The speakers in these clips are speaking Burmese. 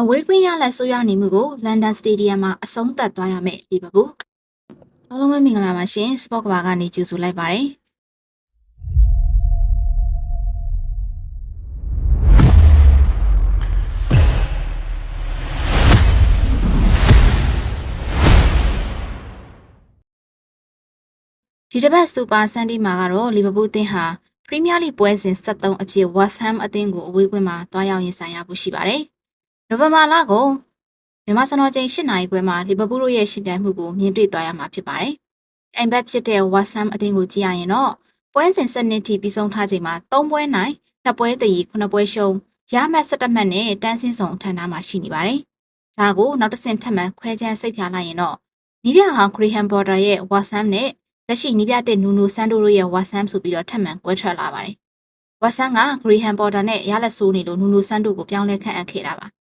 အဝေးကွင်းရလက်ဆိုးရနေမှုကိုလန်ဒန်စတေဒီယမ်မှာအဆုံးသတ်သွားရမယ်လီဗာပူးအားလုံးပဲမင်္ဂလာပါရှင်စပေါ့ကဘာကနေကြိုဆိုလိုက်ပါတယ်ဒီတစ်ပတ်စူပါဆန်ဒီမှာကတော့လီဗာပူးအသင်းဟာပရီးမီးယားလိပွဲစဉ်73အဖြစ်ဝက်စ်ဟမ်အသင်းကိုအဝေးကွင်းမှာတွားရောက်ရင်ဆိုင်ရဖို့ရှိပါတယ်။ နိုဝင်ဘာလကိုမြန်မာစံတော်ချိန်8နာရီခွဲမှာလီဗာပူးတို့ရဲ့ရှင်ပြိုင်မှုကိုမြင်တွေ့သွားရမှာဖြစ်ပါတယ်။အိမ်ဘက်ဖြစ်တဲ့ဝက်စ်ဟမ်အသင်းကိုကြည့်ရရင်တော့ပွဲစဉ်7နှစ်ထိပြီးဆုံးထားချိန်မှာ3ပွဲနိုင်2ပွဲတည်9ပွဲရှုံးရမှတ်17မှတ်နဲ့တန်းစင်းဆောင်ထန်သားမှာရှိနေပါတယ်။ဒါကိုနောက်တစ်ဆင့်ထပ်မံခွဲခြမ်းစိတ်ဖြာလိုက်ရင်တော့နီးပြဟောင်ခရီဟန်ဘော်ဒါရဲ့ဝက်စ်ဟမ်နဲ့လက်ရှိနီးပြတဲ့နူနိုဆန်ဒိုတို့ရဲ့ဝါဆမ်ဆိုပြီးတော့ထပ်မံကွဲထွက်လာပါတယ်။ဝါဆမ်ကဂရီဟန်ပေါ်တာနဲ့ရလက်ဆိုးနေလို့နူနိုဆန်ဒိုကိုပြောင်းလဲခန့်အပ်ခဲ့တာပါ။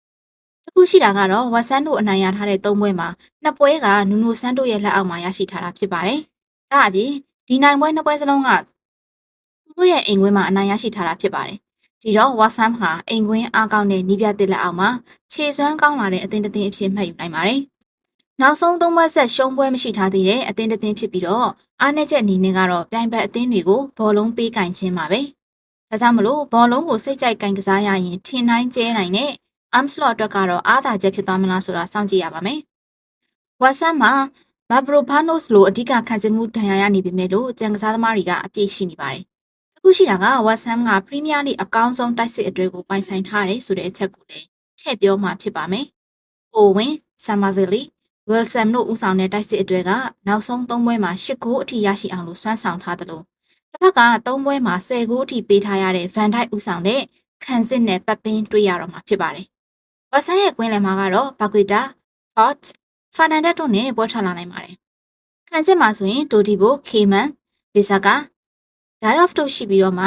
တခုရှိတာကတော့ဝါဆမ်ဒိုအနိုင်ရထားတဲ့၃ပွဲမှာနှစ်ပွဲကနူနိုဆန်ဒိုရဲ့လက်အောက်မှာရရှိထားတာဖြစ်ပါတယ်။ဒါအပြင်ဒီနိုင်ပွဲနှစ်ပွဲစလုံးကသူတို့ရဲ့အိမ်ကွင်းမှာအနိုင်ရရှိထားတာဖြစ်ပါတယ်။ဒီတော့ဝါဆမ်ဟာအိမ်ကွင်းအားကောင်းတဲ့နီးပြတဲ့လက်အောက်မှာခြေစွမ်းကောင်းလာတဲ့အသင်းတစ်သင်းအဖြစ်မှတ်ယူနိုင်ပါတယ်။နောက်ဆုံးသုံးပွဲဆက်ရှုံးပွဲမရှိထားသေးတဲ့အသင်းတစ်သင်းဖြစ်ပြီးတော့အားနည်းချက်အနေနဲ့ကတော့ပြိုင်ဘက်အသင်းတွေကိုဘောလုံးပေးကင်ခြင်းပါပဲ။ဒါကြောင့်မလို့ဘောလုံးကိုစိတ်ကြိုက်ကင်ကစားရရင်ထင်တိုင်းကျဲနိုင်တဲ့ arm slot အတွက်ကတော့အားသာချက်ဖြစ်သွားမလားဆိုတာစောင့်ကြည့်ရပါမယ်။ဝါဆန်မှာမဘရိုဖာနိုစ်လိုအဓိကခံစစ်မှုဒဏ်ရာရနေပေမဲ့လို့ကြံကစားသမားတွေကအပြည့်ရှိနေပါတယ်။အခုရှိတာကဝါဆန်ကပရီးမီးယားလိအကောင်းဆုံးတိုက်စစ်အတွေ့ကိုပိုင်ဆိုင်ထားတယ်ဆိုတဲ့အချက်ကိုလည်းထည့်ပြောမှဖြစ်ပါမယ်။အိုဝင်ဆမ်မာဗီလီဝီလ်ဆမ်တို့ဦးဆောင်တဲ့တိုက်စစ်အတွေ့ကနောက်ဆုံး၃ပွဲမှာ၈ဂိုးအထိရရှိအောင်လို့စွမ်းဆောင်ထားသလိုတစ်ဖက်က၃ပွဲမှာ၁၀ဂိုးအထိပေးထားရတဲ့ဗန်ဒိုက်ဦးဆောင်တဲ့ခံစစ်နဲ့ပတ်ပင်းတွေ့ရတော့မှာဖြစ်ပါတယ်။ ဝါဆန်ရဲ့ကွင်းလယ်မှာကတော့ဘာကွေတာဟော့ဖာနန်ဒက်တို့နဲ့ပွဲထွက်လာနိုင်ပါတယ်။ခံစစ်မှာဆိုရင်ဒိုဒီဘိုခေမန်ဗီဆာကာဒိုင်အော့ဖ်တို့ရှိပြီးတော့မှ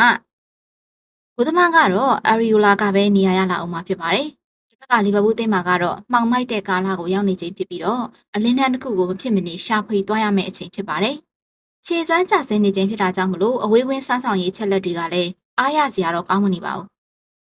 ဘုသမားကတော့အာရီယိုလာကပဲနေရာရလာအောင်မှာဖြစ်ပါတယ်။တစ်ဖက်ကလီဗာပူးအသင်းမှာကတော့မှောင်မိုက်တဲ့ကာလကိုရောက်နေချိန်ဖြစ်ပြီးတော့အလင်းတန်းတစ်ခုကိုမဖြစ်မနေရှာဖွေသွားရမယ့်အချိန်ဖြစ်ပါတယ်။ခြေစွမ်းကျဆင်းနေခြင်းဖြစ်တာကြောင့်မလို့အဝေးဝင်းစမ်းဆောင်ရေးချက်လက်တွေကလည်းအားရစရာတော့ကောင်းမနေပါဘူး။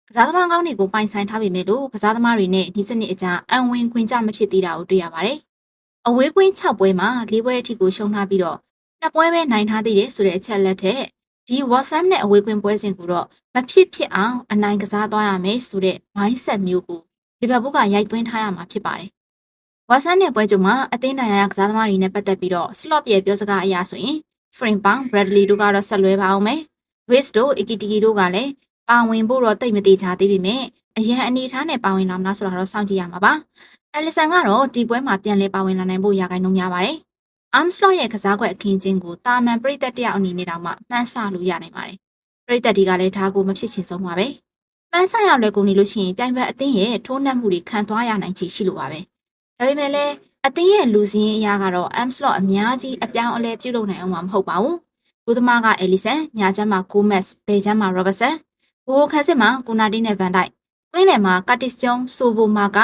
ကစားသမားကောင်းတွေကိုပိုင်ဆိုင်ထားပေမဲ့လို့ကစားသမားတွေနဲ့ဒီစနစ်အကြအံဝင်ခွင်ကြမဖြစ်သေးတာကိုတွေ့ရပါတယ်။အဝေးကွင်း6ပွဲမှာ၄ပွဲအထိကိုရှုံးထားပြီးတော့နှစ်ပွဲပဲနိုင်ထားသေးတယ်ဆိုတဲ့အချက်လက်ထက်ဒီ WhatsApp နဲ့အဝေးကွင်းပွဲစဉ်ကိုတော့မဖြစ်ဖြစ်အောင်အနိုင်ကစားသွားရမယ်ဆိုတဲ့ mindset မျိုးကိုလီဗာပူးကရိုက်သွင်းထားရမှာဖြစ်ပါတယ်။ဝါဆန်နဲ့ပွဲကြုံမှာအသင်းနိုင်ရကစားသမားတွေနဲ့ပတ်သက်ပြီးတော့ slot ရဲ့ပြောစကားအရာဆိုရင် Frame Pound Bradley တို့ကတော့ဆက်လွဲပါအောင်မယ်။ Waste တို့ Ikitiki တို့ကလည်း ပါဝင်ဖို့တော့တိတ်မသေးချာသေးပေမဲ့အရန်အနေထားနဲ့ပါဝင်လာမလားဆိုတာတော့စောင့်ကြည့်ရမှာပါ။ Alisson ကတော့ဒီပွဲမှာပြန်လည်ပါဝင်လာနိုင်ဖို့ရာဂိုင်းနှုန်းများပါတယ်။ Armstrong ရဲ့ကစားကွက်အခင်းချင်းကိုတာမန်ပြိသက်တယောက်အနေနဲ့တောင်မှမှန်းဆလို့ရနိုင်ပါတယ်။ပြိသက်ဒီကလည်းဒါကိုမဖြစ်ချင်ဆုံးပါပဲ။မှန်းဆရလွယ်ကုန်နေလို့ရှိရင်ပြိုင်ဘက်အသင်းရဲ့ထိုးနှက်မှုတွေခံသွားရနိုင်ချေရှိလို့ပါပဲ။ဒါပေမဲ့လည်းအသင်းရဲ့လူစင်းအရာကတော့ Armstrong အများကြီးအပြောင်းအလဲပြုလုပ်နိုင်အောင်မှာမဟုတ်ပါဘူး။လူသမားက Ellison ညာချမ်းမှာ Gomez ဘယ်ချမ်းမှာ Robertson ဘိုး ခန်းစစ်မှာကိုနာတီနဲ့ဗန်ဒိုက်ကွင်းလယ်မှာကာတစ်ဂျုံဆိုဘိုမာက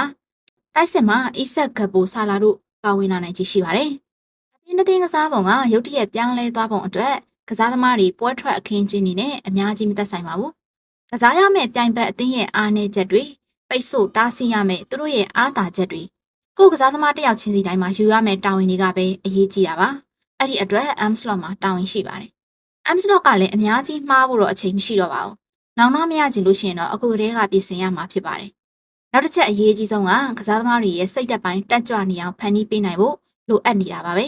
တိုက်စစ်မှာအီဆက်ဂဘိုဆာလာတို့ပါဝင်လာနိုင်ချေရှိပါတယ်။အသင်းတစ်သင်းကစားပုံကရုတ်တရက်ပြောင်းလဲသွားပုံအတွက်ကစားသမားတွေပွဲထွက်အခင်းချင်းနေနဲ့အများကြီးမသက်ဆိုင်ပါဘူး။ကစားရမယ့်ပြိုင်ဘက်အသင်းရဲ့အားနည်းချက်တွေပိတ်ဆို့တားဆီးရမယ့်သူတို့ရဲ့အားသာချက်တွေကိုကစားသမားတစ်ယောက်ချင်းစီတိုင်းမှာယူရမယ့်တာဝန်တွေကပဲအရေးကြီးတာပါ။အဲ့ဒီအတွက် Amslot မှာတာဝန်ရှိပါတယ်။ Amslot ကလည်းအများကြီးမှားဖို့တော့အချိန်မရှိတော့ပါဘူး။ နောင်နောက်မရချင်လို့ရှိရင်တော့အခုကတည်းကပြင်ဆင်ရမှာဖြစ်ပါတယ်။နောက်တစ်ချက်အရေးကြီးဆုံးကကစားသမားတွေရဲ့စိတ်သက်ပိုင်းတက်ကြွနေအောင်ဖန်တီးပေးနိုင်ဖို့လိုအပ်နေတာပါပဲ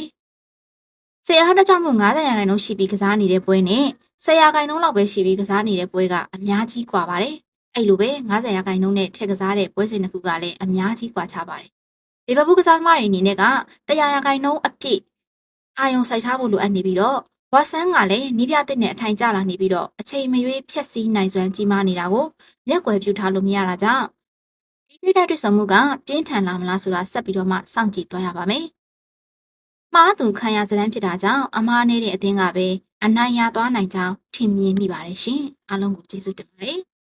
။ဆရာတကြောင့်မို့90ရာခိုင်နှုန်းရှိပြီးကစားနေတဲ့ပွဲနဲ့ဆရာခိုင်နှုန်းလောက်ပဲရှိပြီးကစားနေတဲ့ပွဲကအများကြီးကွာပါတယ်။အဲ့လိုပဲ90ရာခိုင်နှုန်းနဲ့ထက်ကစားတဲ့ပွဲစဉ်တစ်ခုကလည်းအများကြီးကွာခြားပါတယ်။လီဗာပူးကစားသမားတွေအနေနဲ့က100ရာခိုင်နှုန်းအပြည့်အာယုံစိုက်ထားဖို့လိုအပ်နေပြီးတော့ ဝါဆန်ကလည်းနီးပြတဲ့နဲ့အထိုင်ကျလာနေပြီးတော့အချိန်မရွေးဖြက်စီးနိုင်စွမ်းကြီးမားနေတာကိုမျက်ကွယ်ပြုထားလို့မရတာကြောင့်ဒီထိတဲ့တွေ့ဆုံမှုကပြင်းထန်လာမလားဆိုတာဆက်ပြီးတော့မှစောင့်ကြည့်သွားရပါမယ်။မှားသူခံရစတဲ့ဖြစ်တာကြောင့်အမားနေတဲ့အသင်းကပဲအနိုင်ရသွားနိုင်ကြောင်းထင်မြင်မိပါတယ်ရှင်။အားလုံးကိုကျေးဇူးတင်ပါတယ်။